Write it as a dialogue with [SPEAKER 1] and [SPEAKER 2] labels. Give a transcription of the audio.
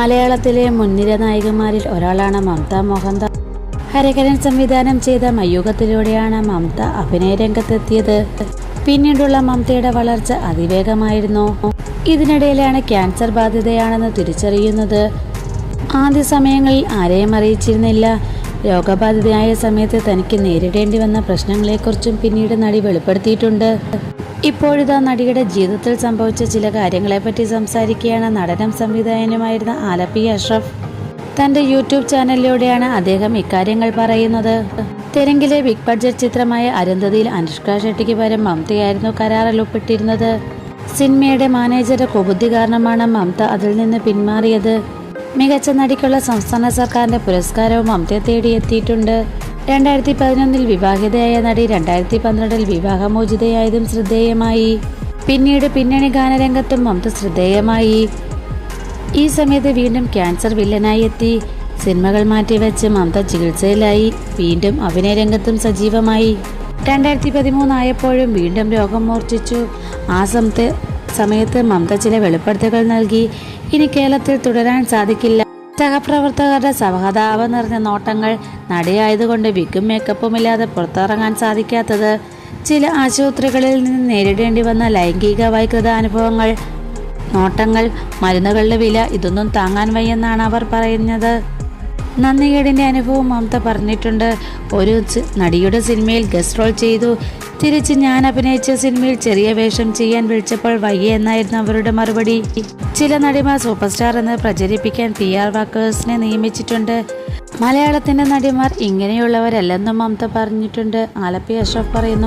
[SPEAKER 1] മലയാളത്തിലെ മുൻനിര നായികമാരിൽ ഒരാളാണ് മമത മോഹൻദാസ് ഹരകരൻ സംവിധാനം ചെയ്ത മയൂഖത്തിലൂടെയാണ് മമത അഭിനയ രംഗത്തെത്തിയത്. പിന്നീടുള്ള മമതയുടെ വളർച്ച അതിവേഗമായിരുന്നു. ഇതിനിടയിലാണ് ക്യാൻസർ ബാധിതയാണെന്ന് തിരിച്ചറിയുന്നത്. ആദ്യ സമയങ്ങളിൽ ആരെയും അറിയിച്ചിരുന്നില്ല. രോഗബാധിതയായ സമയത്ത് തനിക്ക് നേരിടേണ്ടി വന്ന പ്രശ്നങ്ങളെക്കുറിച്ചും പിന്നീട് നടി വെളിപ്പെടുത്തിയിട്ടുണ്ട്. ഇപ്പോഴിതാ നടിയുടെ ജീവിതത്തിൽ സംഭവിച്ച ചില കാര്യങ്ങളെപ്പറ്റി സംസാരിക്കുകയാണ് നടനും സംവിധായകനുമായിരുന്ന ആലപ്പി അഷ്റഫ്. തന്റെ യൂട്യൂബ് ചാനലിലൂടെയാണ് അദ്ദേഹം ഇക്കാര്യങ്ങൾ പറയുന്നത്. തെലുങ്കിലെ ബിഗ് ബഡ്ജറ്റ് ചിത്രമായ അരുന്ധതിയിൽ അനുഷ്ക ഷെട്ടിക്ക് പകരം മമതയായിരുന്നു കരാറിൽ ഒപ്പിട്ടിരുന്നത്. സിനിമയുടെ മാനേജറുടെ കുബുദ്ധി കാരണമാണ് മമത അതിൽ നിന്ന് പിന്മാറിയത്. മികച്ച നടിക്കുള്ള സംസ്ഥാന സർക്കാരിന്റെ പുരസ്കാരവും മമതയെ തേടിയെത്തിയിട്ടുണ്ട്. രണ്ടായിരത്തി പതിനൊന്നിൽ വിവാഹിതയായ നടി രണ്ടായിരത്തി പന്ത്രണ്ടിൽ വിവാഹമോചിതയായതും ശ്രദ്ധേയമായി. പിന്നീട് പിന്നണി ഗാനരംഗത്തും മമത ശ്രദ്ധേയമായി. ഈ സമയത്ത് വീണ്ടും ക്യാൻസർ വില്ലനായി എത്തി. സിനിമകൾ മാറ്റിവെച്ച് മമത ചികിത്സയിലായി. വീണ്ടും അഭിനയ രംഗത്തും സജീവമായി. രണ്ടായിരത്തി പതിമൂന്നായപ്പോഴും വീണ്ടും രോഗം മൂർച്ഛിച്ചു. ആ സമയത്ത് സമയത്ത് മമത ചില വെളിപ്പെടുത്തലുകൾ നൽകി. ഇനി കേരളത്തിൽ തുടരാൻ സാധിക്കില്ല. സഹപ്രവർത്തകരുടെ സഹതാപം നിറഞ്ഞ നോട്ടങ്ങൾ നടിയായതുകൊണ്ട് വിക്കും മേക്കപ്പും ഇല്ലാതെ പുറത്തിറങ്ങാൻ സാധിക്കാത്തത് ചില ആശുപത്രികളിൽ നിന്ന് നേരിടേണ്ടി വന്ന ലൈംഗിക വൈകൃത അനുഭവങ്ങൾ. നോട്ടങ്ങൾ മരുന്നുകളുടെ വില ഇതൊന്നും താങ്ങാൻ വയ്യെന്നാണ് അവർ പറയുന്നത്. നന്ദികേടിന്റെ അനുഭവം മമത പറഞ്ഞിട്ടുണ്ട്. ഒരു നടിയുടെ സിനിമയിൽ ഗസ്റ്റ് റോൾ ചെയ്തു. തിരിച്ച് ഞാൻ അഭിനയിച്ച സിനിമയിൽ ചെറിയ വേഷം ചെയ്യാൻ വിളിച്ചപ്പോൾ വയ്യ എന്നായിരുന്നു അവരുടെ മറുപടി. ചില നടിമാർ സൂപ്പർ സ്റ്റാർ എന്ന് പ്രചരിപ്പിക്കാൻ പി ആർ വർക്കേഴ്സിനെ നിയമിച്ചിട്ടുണ്ട്. മലയാളത്തിന്റെ നടിമാർ ഇങ്ങനെയുള്ളവരല്ലെന്നും മമത പറഞ്ഞിട്ടുണ്ട്. ആലപ്പി അഷ്റഫ് പറയുന്നു